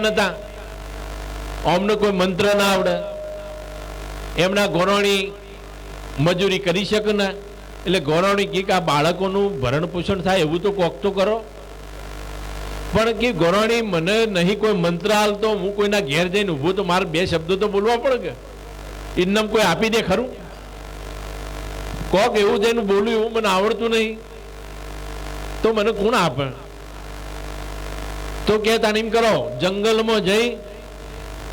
નતા. અમને કોઈ મંત્ર ના આવડે. એમના ગોરવણી મજૂરી કરી શકે ને? એટલે ગોરવણી કે આ બાળકોનું ભરણ પોષણ થાય એવું તો કોક તો કરો. પણ કે ગોરવણી મને નહીં કોઈ મંત્ર હાલતો હું કોઈના ઘેર જઈને ઊભો તો મારે બે શબ્દો તો બોલવા પડે કે? ઇન્નમ કોઈ આપી દે ખરું? કોક એવું જઈને બોલ્યું એવું મને આવડતું નહીં. તો મને કોણ આપે? તો કે તાણીમ કરો, જંગલમાં જઈ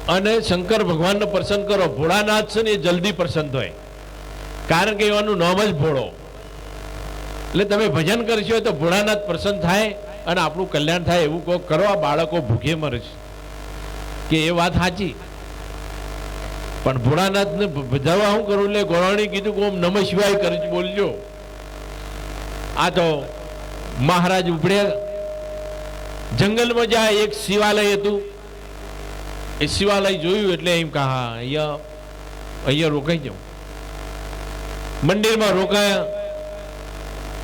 અને શંકર ભગવાનને પ્રસન્ન કરો. ભોળાનાથ છે ને એ જલ્દી પ્રસન્ન થાય. કારણ કે એવાનું નામ જ ભોળો. એટલે તમે ભજન કરશો તો ભોળાનાથ પ્રસન્ન થાય અને આપણું કલ્યાણ થાય એવું કહો. કરો, આ બાળકો ભૂખે મરે છે. કે એ વાત સાચી. પણ ભોળાનાથને ભજાવવા શું કરું? એટલે ગોરાણી કીધું કે ઓમ નમઃ શિવાય કરી બોલજો. આ તો મહારાજ ઉપડ્યા. જંગલમાં જ્યાં, એક શિવાલય હતું. એ શિવાલય જોયું એટલે એમ કહા અહીંયા અહીંયા રોકાઈ જાઉં. મંદિરમાં રોકાયા.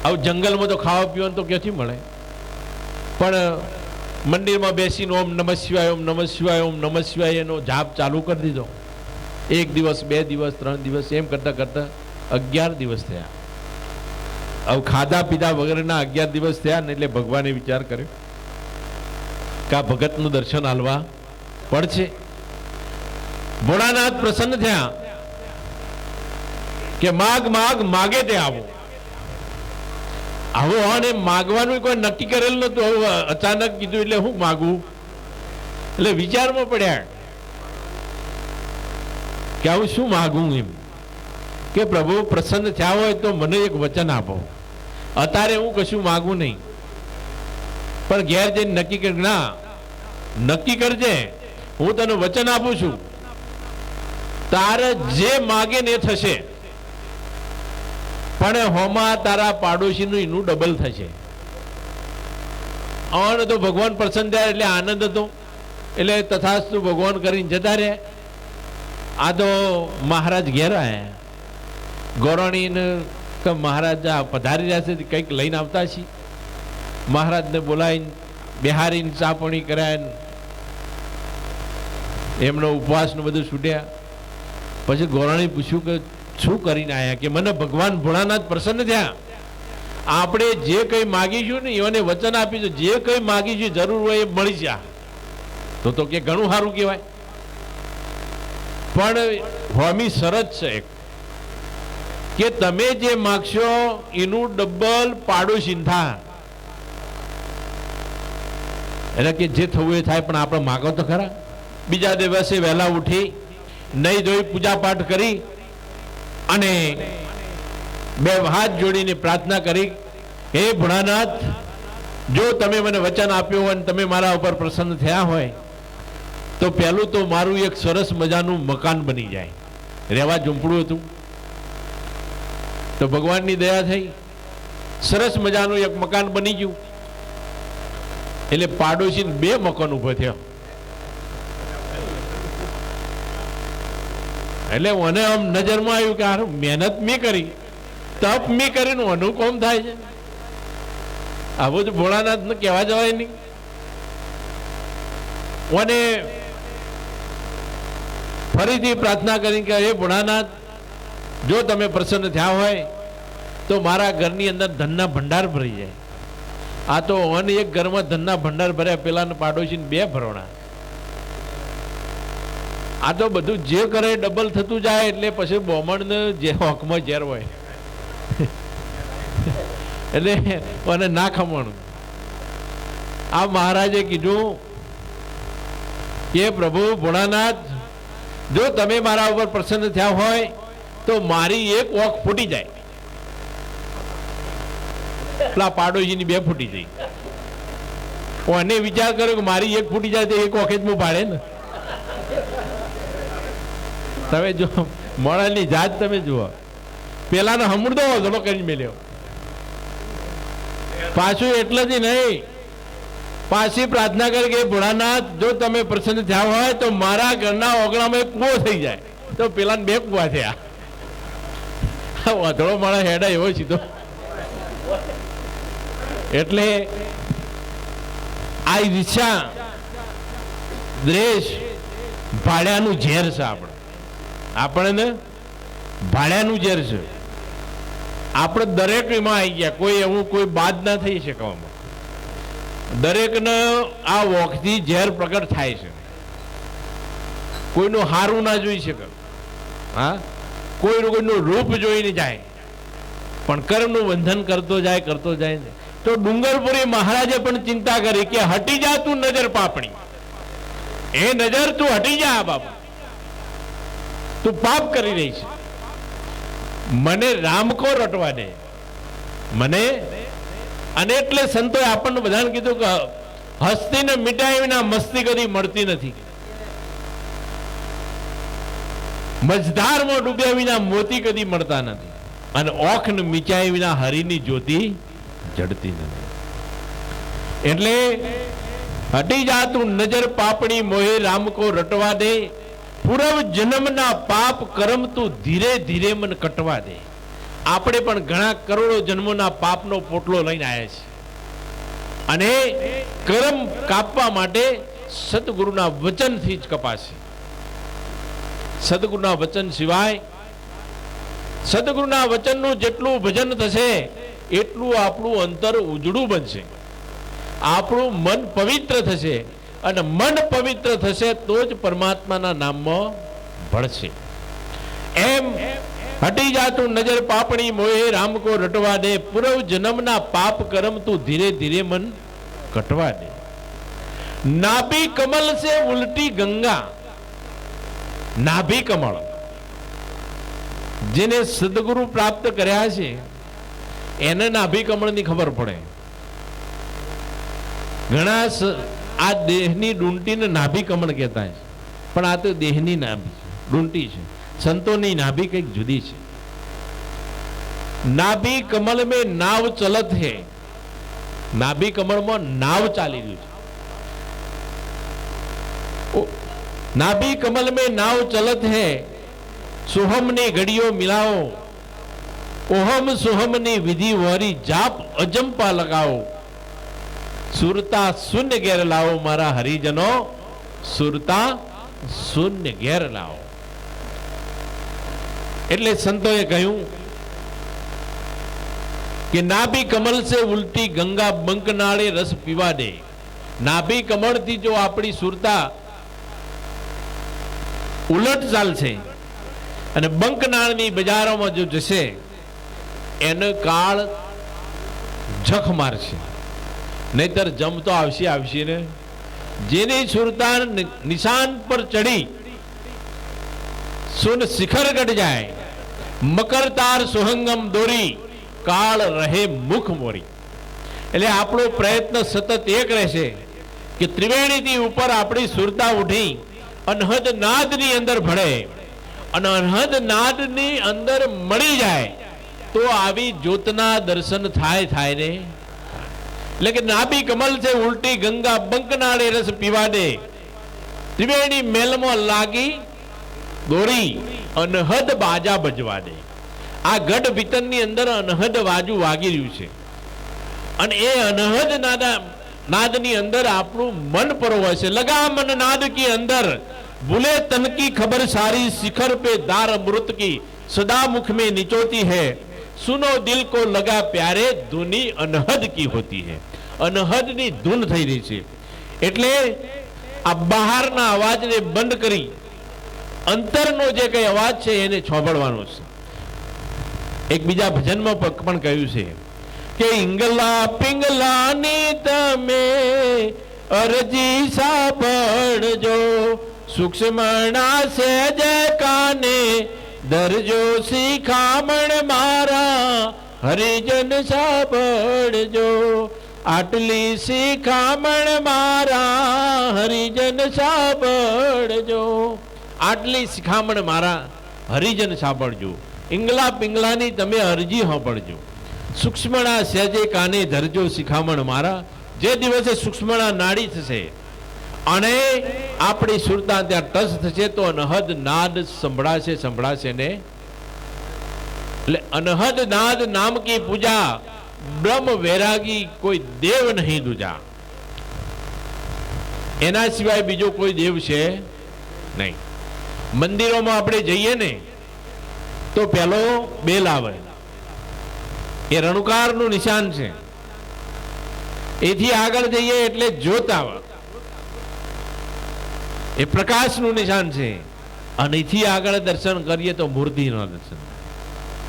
આવું જંગલમાં તો ખાવા પીવાનું તો ક્યાંથી મળે? પણ, મંદિરમાં બેસીને ઓમ નમઃ શિવાય, ઓમ નમઃ શિવાય, ઓમ નમઃ શિવાય એનો જાપ ચાલુ કરી દીધો. એક દિવસ, બે દિવસ, ત્રણ દિવસ, એમ કરતા કરતા અગિયાર દિવસ થયા. હવે ખાધા પીધા વગેરેના અગિયાર દિવસ થયા ને એટલે ભગવાને વિચાર કર્યો. કે ભગતનું દર્શન હાલવા પડશે? ભોળાનાથ પ્રસન્ન થયા કે માગ માગ, માગે તે આવો. આવો અને માગવાનું કોઈ નક્કી કરેલ નતું હવે અચાનક કીધું એટલે હું માગું? એટલે વિચારમાં પડ્યા કે આવું શું માગું એમ? કે પ્રભુ પ્રસન્ન થયા હોય તો મને એક વચન આપો. અત્યારે હું કશું માગું નહીં. પણ ઘેર જઈને નક્કી કર, ના, નક્કી કરજે. હું તને વચન આપું છું. તારે જે માગે ને એ થશે. પણ હોમાં તારા પાડોશીનું એનું ડબલ થશે. અણ તો ભગવાન પ્રસન્ન થયા એટલે આનંદ હતો. એટલે તથાસ્તુ ભગવાન કરીને જતા રહે આ તો મહારાજ ઘેર આવ્યા ગોરણીને મહારાજ પધારી રહ્યા છે, કંઈક લઈને આવતા છીએ. મહારાજને બોલાવીને બિહારીને ચાપણી કરાય એમનો ઉપવાસનું બધું છૂટ્યા. પછી ગોરાણી પૂછ્યું કે શું કરીને આવ્યા કે મને ભગવાન ભોળાનાથ પ્રસન્ન થયા. આપણે જે કંઈ માગીશું ને એને વચન આપીશું. જે કંઈ માગીશું, જરૂર હોય એ મળી જા. તો તો કે ઘણું સારું કહેવાય. પણ હોમી શરત છે એક, કે તમે જે માગશો એનું ડબલ પાડોશી થા. એટલે કે જે થવું એ થાય, પણ આપણે માગો તો ખરા. બીજા દિવસે વહેલા ઉઠી નહીં ધોઈ પૂજાપાઠ કરી અને બે હાથ જોડીને પ્રાર્થના કરી, હે ભોળાનાથ, જો તમે મને વચન આપ્યું હોય અને તમે મારા ઉપર પ્રસન્ન થયા હોય, તો પહેલું તો મારું એક સરસ મજાનું મકાન બની જાય. રહેવા ઝૂંપડું હતું. તો ભગવાનની દયા થઈ. સરસ મજાનું એક મકાન બની ગયું. એટલે પાડોશી બે મકાન ઊભો થયો. એટલે મને આમ નજરમાં આવ્યું કે હારું મહેનત મેં કરી, તપ મેં કરીને ઓનું કોમ થાય છે. આવું જ ભોળાનાથ ને કહેવા જવાય નહીં. મને ફરીથી પ્રાર્થના કરી કે હે ભોળાનાથ, જો તમે પ્રસન્ન થયા હોય, તો મારા ઘરની અંદર ધનના ભંડાર ભરી જાય. આ તો અન એક ઘરમાં ધનના ભંડાર ભર્યા પેલા પાડોશી બે ભરોણા. આ તો બધું જે કરે ડબલ થતું જાય એટલે પછી બોમણ જે હોકમાં ઝેર હોય. એટલે અને ના ખમણ. આ મહારાજે કીધું કે પ્રભુ ભોળાનાથ, જો તમે મારા ઉપર પ્રસન્ન થયા હોય તો મારી એક ઓખ ફૂટી જાય. પેલા પાડોશીની બે ફૂટી જઈ. અને વિચાર કર્યો કે મારી એક ફૂટી જાય તો એક વખત હું પાડે ને. તમે જો મોડાની જાત તમે જુઓ. પેલાનો હમુરદો ઘણો કરીને મેલ્યો. પાછું એટલે જ નહીં. પાછી પ્રાર્થના કરી કે ભોળાનાથ, જો તમે પ્રસન્ન થયા હોય તો મારા ઘરના ઓગણામાં એક કૂવો થઈ જાય. તો પેલા બે કૂવા થયા. વધળો મારા હેડા એવો સીધો. એટલે આ ઈચ્છા દ્વેષ ભાડ્યાનું ઝેર છે આપણે. આપણને ભાડ્યાનું ઝેર છે. આપણે દરેક એમાં આવી ગયા. કોઈ એવું કોઈ બાદ ના થઈ શકવામાં દરેકને આ વોકથી ઝેર પ્રગટ થાય છે. કોઈનું હારું ના જોઈ શકે. હા? કોઈનું કોઈનું રૂપ જોઈને જાય. પણ કર્મનું બંધન કરતો જાય કરતો જાય ને. તો ડુંગરપુરી મહારાજે પણ ચિંતા કરી કે હટી જા તું નજર પાપણી. એ નજર તું હટી જા બાપા તું પાપ કરી રહી છે. મને રામકો રટવા દે. મને? અને એટલે સંતોએ આપણને બધાને કીધું કે હસ્તીને મિટાઈ વિના મસ્તી કદી મળતી નથી. મજધારમાં ડૂબ્યા વિના મોતી કદી મળતા નથી. અને ઓખને મીચાય વિના હરિની જ્યોતિ જડતી નથી. એટલે હટી જાતું નજર પાપણી મોહે રામકો રટવા દે. પૂર્વ જન્મના પાપ કરમ તું ધીરે ધીરે મન કટવા દે. આપણે પણ ઘણા કરોડો જન્મોના પાપનો પોટલો લઈને આવ્યા છે અને કરમ કાપવા માટે સદગુરુના વચનથી જ કપાશે. સદગુરુના વચન સિવાય સદગુરુના વચનનું જેટલું ભજન થશે એટલું આપણું અંતર ઉજળું બનશે. આપણું મન પવિત્ર થશે અને મન પવિત્ર થશે તો જ પરમાત્માના નામમાં ભળશે. એમ હટી જાતું નજર પાપણી મોહે રામકો રટવા દે, પૂર્વ જન્મના પાપ કરમ તું ધીરે ધીરે મન કટવા દે. નાભી કમલ સે ઉલટી ગંગા. નાભી કમળ. જેને સદગુરુ પ્રાપ્ત કર્યા છે એને નાભી કમળની ખબર પડે. ઘણા આ દેહની ડુંટીને નાભી કમળ કહેતા છે. પણ આ તો દેહની નાભી છે, ડુંટી છે. સંતોની નાભી કંઈક જુદી છે. નાભી કમલ મેં નાવ ચલત હે. નાભી કમળમાં નાવ ચાલી રહ્યું છે. નાભી કમલ મેં નાવ ચલત હે. સુહમની ઘડીઓ મિલાવો. ઓહમ સોહમની વિધિ વરી જાપ અજંપા લગાવો. સુરતા શૂન્ય ઘેર લાવો મારા હરિજનો. સુરતા શૂન્ય ઘેર લાવો. એટલે સંતોએ કહ્યું કે નાભી કમલ સે ઉલટી ગંગા બંકનાળે રસ પીવા દે. નાભી કમળથી જો આપણી સુરતા ઉલટ ચાલશે અને બંકનાળની બજારોમાં જો જશે એને કાળ જખ મારશે નહીતર જમતો આવશે આવશે ને? જેની સુરતા નિશાન પર ચડી, સુન શિખર ગઢ જાય મકર તાર સુહંગમ દોરી, કાળ રહે મુખ મોરી. એટલે આપણો પ્રયત્ન સતત એક રહેશે કે ત્રિવેણીથી ઉપર આપણી સુરતા ઉઠી, અનહદ નાદની અંદર ભળે, અને અનહદ નાદની અંદર મળી જાય. તો આવી જ્યોતના દર્શન થાય થાય રે એટલે કે નાભી કમલ છે, ઉલટી ગંગા બંકનાળે રસ પીવાડે. ત્રિવેણી મેલમાં લાગી દોરી, અનહદ બાજા બજવાડે આ ગઢ ભીતરની અંદર અનહદ વાજુ વાગી રહ્યું છે. અને એ અનહદ નાદા, નાદની અંદર આપણું મન પરોવાય છે. લગામન નાદ કી અંદર. ભૂલે તનકી ખબર સારી, શિખર પે દાર અમૃત કી. સદા મુખ મેં નીચોતી હૈ. सुनो दिल को लगा प्यारे धुनी अनहद की होती है અનહદ ની ધૂન થઈ રહી છે એટલે આ બહારના અવાજને બંધ કરી અંતરનો જે કઈ અવાજ છે એને છોબડવાનો છે એક બીજા ભજનમાં પ- પણ કહ્યું છે કે ઇંગલા પિંગલાની તમે અરજી સાંભળજો સૂક્ષ્મણા સહેજ કાને દરજો શિખામણ મારા, હરિજન સાંભળજો. આટલી શિખામણ મારા, હરિજન સાંભળજો. આટલી શિખામણ મારા, હરિજન સાંભળજો. ઇંગલા પિંગલાની તમે અરજી સાંભળજો. સૂક્ષ્મણા સહેજે કાને ધરજો શિખામણ મારા? જે દિવસે સૂક્ષ્મણા નાડી થશે અને આપણી સુરતા ત્યાં ટચ થશે તો અનહદ નાદ સંભળાશે સંભળાશે ને? એટલે અનહદ નાદ નામ કી પૂજા, બ્રહ્મ વૈરાગી કોઈ દેવ નહીં દુજા. એના સિવાય બીજો કોઈ દેવ છે નહીં. મંદિરોમાં આપણે જઈએ ને, તો પેલો બેલ આવે એ રણુકારનું નિશાન છે. એથી આગળ જઈએ એટલે જોત આવે એ પ્રકાશનું નિશાન છે. અને એથી આગળ દર્શન કરીએ તો મૂર્તિના દર્શન.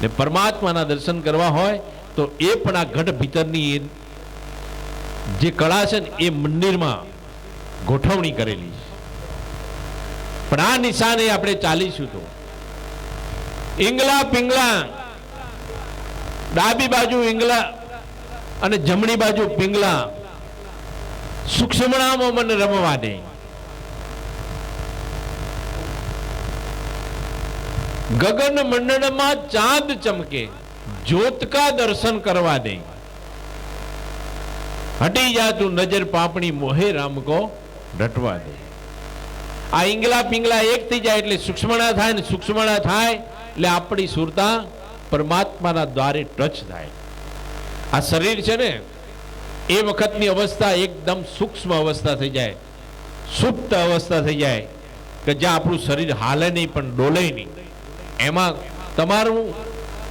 ને પરમાત્માના દર્શન કરવા હોય તો એ પણ આ ઘટ ભીતરની જે કળા છે ને એ મંદિરમાં ગોઠવણી કરેલી છે. પણ આ નિશાને આપણે ચાલીશું તો. ઈંગલા પિંગલા, ડાબી બાજુ ઈંગલા અને જમણી બાજુ પિંગલા. સૂક્ષ્મણામાં મને રમવા દે. ગગન મંડળમાં ચાંદ ચમકે જોતકા દર્શન કરવા દે. હટી જા તું નજર પાપણી મોહે રામ કો રટવા દે. આ ઈંગલા પિંગલા એક થઈ જાય એટલે સૂક્ષ્મણા થાય ને સૂક્ષ્મણા થાય એટલે આપણી સુરતા પરમાત્માના દ્વારે ટચ થાય. આ શરીર છે ને, એ વખતની અવસ્થા એકદમ સૂક્ષ્મ અવસ્થા થઈ જાય. સુપ્ત અવસ્થા થઈ જાય કે જ્યાં આપણું શરીર હાલે નહીં પણ ડોલે નહીં. એમાં તમારું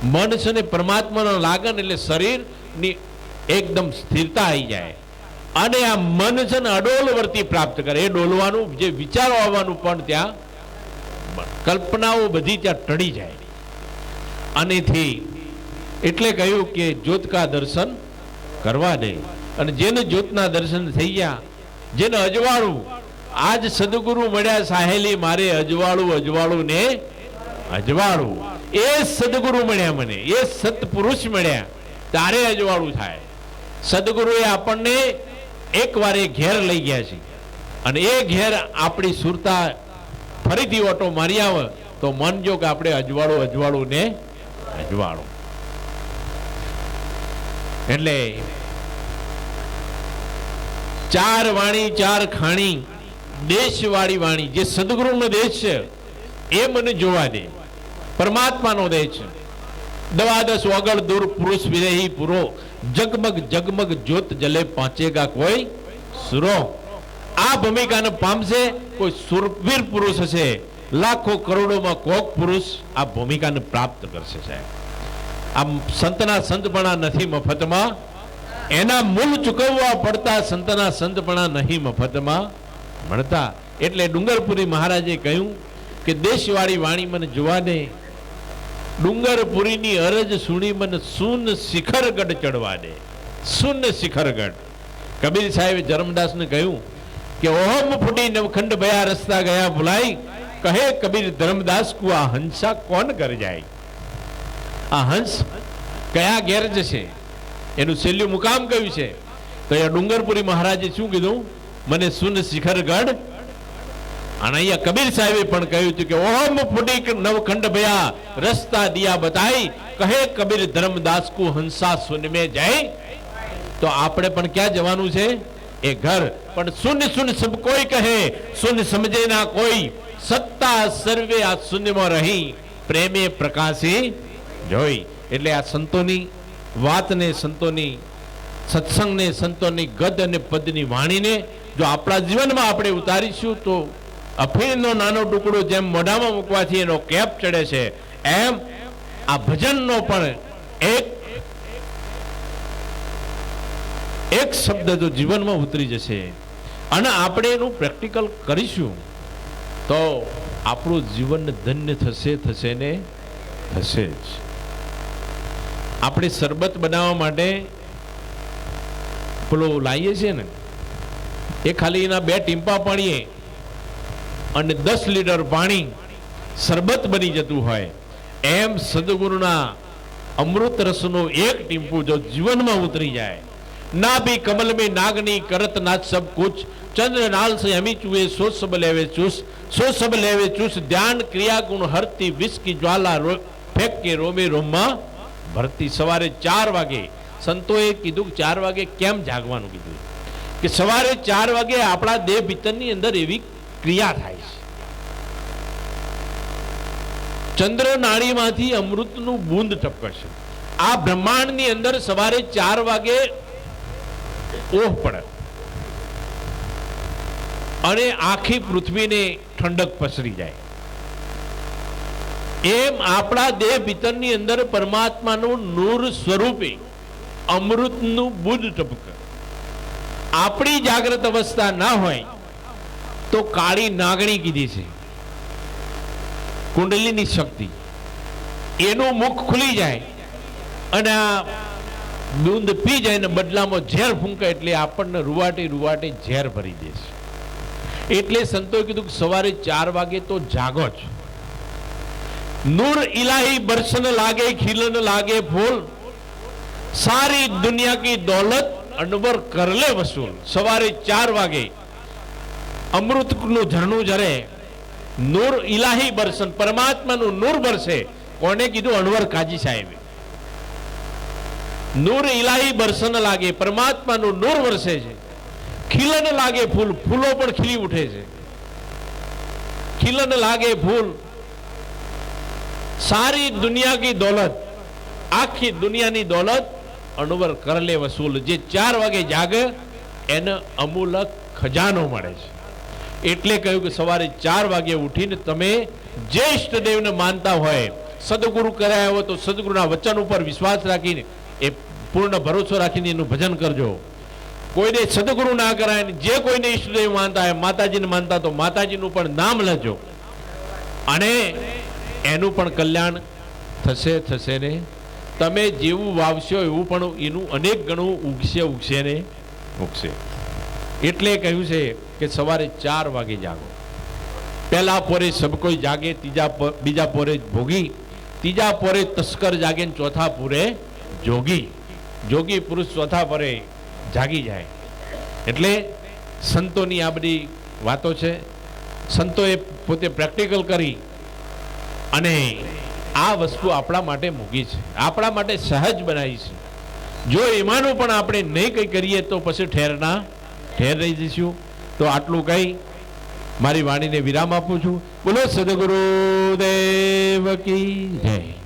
મન છે ને પરમાત્માનો લાગન એટલે શરીરની એકદમ સ્થિરતા આવી જાય. અને આ મન છે ને અડોલ વર્તી પ્રાપ્ત કરે. એ ડોલવાનું, જે વિચારો આવવાનું પણ ત્યાં કલ્પનાઓ બધી ત્યાં ટળી જાય. અનેથી એટલે કહ્યું કે જ્યોતકા દર્શન કરવા દે. અને જેને જ્યોતના દર્શન થઈ ગયા, જેને અજવાળું, આજ સદગુરુ મળ્યા સાહેલી, મારે અજવાળું અજવાળું ને અજવાળું. એ સદગુરુ મળ્યા મને, એ સત્પુરુષ મળ્યા. તારે અજવાળું થાય. સદગુરુએ આપણને એક વાર એ ઘેર લઈ ગયા છે. અને એ ઘેર આપણી સુરતા ફરીથી ઓટો મારી આવે, તો મન જો કે આપણે અજવાળું અજવાળું ને અજવાળું. એટલે ચાર વાણી, ચાર ખાણી, દેશવાળી વાણી, જે સદગુરુનો દેશ છે, એ મને જોવા દે. પરમાત્માનો દેશ છે. દવાદસ વગર દૂર પુરુષ વિરેહી પુરો, જગમગ જગમગ જ્યોત જલે પહોંચેગા કોઈ સુરો. આ ભૂમિકાને પામશે કોઈ સુરવીર પુરુષ હશે. લાખો કરોડોમાં કોક પુરુષ આ ભૂમિકાને પ્રાપ્ત કરશે સાહેબ. આમ સંતના સંતપણા નથી મફતમાં. એના મૂળ ચૂકવવા પડતા સંતના સંતપણા નહીં મફતમાં મળતા. એટલે ડુંગરપુરી મહારાજે કહ્યું કે દેશવાળી વાણી મને જોવા દે. ડુંગરપુરીની અરજ સુણી મને સુન શિખરગઢ ચડવા દે સુન શિખરગઢ. કબીર સાહેબે ધર્મદાસને કહ્યું કે ઓહમ ફૂટી નવખંડ ભયા રસ્તા ગયા ભૂલાઈ. કહે કબીર ધર્મદાસ, કુ આ હંસા કોણ કર જાય આ હંસ કયા ઘેર જશે એનું છેલ્લું મુકામ કયું છે? તો એ ડુંગરપુરી મહારાજે શું કીધું? મને સુન શિખરગઢ અને અહીંયા કબીર સાહેબે પણ કહ્યું હતું કે ઓમ ફૂટી નવખંડ ભયા, રસ્તા દિયા બતાઈ કહે કબીર ધર્મદાસ કુ હંસા સુન મે જાય. તો આપણે પણ ક્યાં જવાનું છે? એ ઘર. પણ સુન સુન સબ કોઈ કહે, સુન સમજે ના કોઈ. સત્તા સર્વે આ શૂન્યમાં રહી, પ્રેમે પ્રકાશી જોઈ. એટલે આ સંતોની વાતને સંતોની, સત્સંગને સંતોની ગદ અને પદની વાણીને જો આપણા જીવનમાં આપણે ઉતારીશું તો અફીણનો નાનો ટુકડો જેમ મોઢામાં મૂકવાથી એનો કેપ ચડે છે, એમ આ ભજનનો પણ એક એક શબ્દ જો જીવનમાં ઉતરી જશે. અને આપણે એનું પ્રેક્ટિકલ કરીશું તો આપણું જીવન ધન્ય થશે થશે ને થશે જ. આપણે શરબત બનાવવા માટે પેલો લાવીએ છીએ ને, એ ખાલી એના બે ટીમ્પા પાણીએ અને દસ લીટર પાણી શરબત બની જતું હોય. એમ સદગુરુના અમૃત રસનો એક ટીમ્પુ જો જીવનમાં ઉતરી જાય. ના ભી કમલ મેં નાગની કરત નાચ સબ કુછ, ચંદ્ર નાલ સે હમી ચુએ સો સબ લેવે ચુસ, સો સબ લેવે ચુસ, ધ્યાન ક્રિયા ગુણ હરતી વિસ્કી જ્વાલા ફેંક કે રોમે રોમમાં ભરતી. સવારે ચાર વાગે, સંતોએ કીધું કે ચાર વાગે કેમ જાગવાનું કીધું? કે સવારે ચાર વાગે આપણા દેહ ભીતરની અંદર એવી ક્રિયા થાય છે. ચંદ્ર નાળીમાંથી અમૃતનું બૂંદ ટપકશે. આ બ્રહ્માંડની અંદર સવારે ચાર વાગે ઓહ પડે. અને આખી પૃથ્વીને ઠંડક પસરી જાય. એમ આપણા દેહ ભીતરની અંદર પરમાત્માનું નૂર સ્વરૂપે અમૃતનું બુદ્ધ ટપક. આપણી જાગ્રત અવસ્થા ના હોય તો કાળી નાગણી કીધી છે. કુંડલીની શક્તિ. એનું મુખ ખુલી જાય અને આ દૂધ પી જાય ને બદલામાં ઝેર ફૂંકે એટલે આપણને રૂવાટે રૂવાટે ઝેર ભરી દે છે. એટલે સંતોએ કીધું કે સવારે ચાર વાગે તો જાગો જ. નૂર ઇલાહી બરસન લાગે, ખીલન લાગે ફૂલ. સારી દુનિયા કી દોલત અનવર કરલે વસૂલ. સવારે ચાર વાગે અમૃતનું ઝરણું ઝરે, નૂર ઇલાહી બરસન, પરમાત્માનું નૂર બરસે, કોને કીધું? અણવર કાજી સાહેબે. નૂર ઇલાહી બરસન લાગે, પરમાત્માનું નૂર વરસે છે. ખીલન લાગે ફૂલ, ફૂલો પણ ખીલી ઉઠે છે. ખીલન લાગે ફૂલ, સારી દુનિયા કી દોલત, આખી દુનિયાની દોલત અનવર કરલે વસૂલ. જે ચાર વાગે જાગે, એને અમૂલક ખજાનો મળે છે. એટલે કહ્યું કે સવારે ચાર વાગે ઉઠીને તમે જે ઈષ્ટદેવને માનતા હોય, સદગુરુ કરાયા હોય તો સદગુરુના વચન ઉપર વિશ્વાસ રાખીને, એ પૂર્ણ ભરોસો રાખીને એનું ભજન કરજો. કોઈને સદગુરુ ના કરાય ને જે કોઈને ઈષ્ટદેવ માનતા હોય, માતાજીને માનતા તો માતાજીનું પણ નામ લેજો. અને એનું પણ કલ્યાણ થશે થશે ને. તમે જેવું વાવશો એવું પણ એનું અનેક ગણું ઉગશે ઉગશે ને, ઉગશે. એટલે કહ્યું છે કે સવારે ચાર વાગે જાગો. પહેલા પોરે સબ કોઈ જાગે ત્રીજા બીજા પોરે ભોગી ત્રીજા પોરે તસ્કર જાગે ને ચોથા પૂરે જોગી. જોગી પુરુષ ચોથા પરે જાગી જાય. એટલે સંતોની આ બધી વાતો છે. સંતોએ પોતે પ્રેક્ટિકલ કરી અને આ વસ્તુ આપણા માટે મૂકી છે. આપણા માટે સહજ બનાવી છે. જો એમાંનું પણ આપણે નહીં કંઈ કરીએ તો પછી ઠેરના, ઠેર રહી જઈશું. તો આટલું કહી મારી વાણીને વિરામ આપું છું. બોલો સદગુરુ દેવ કી જય.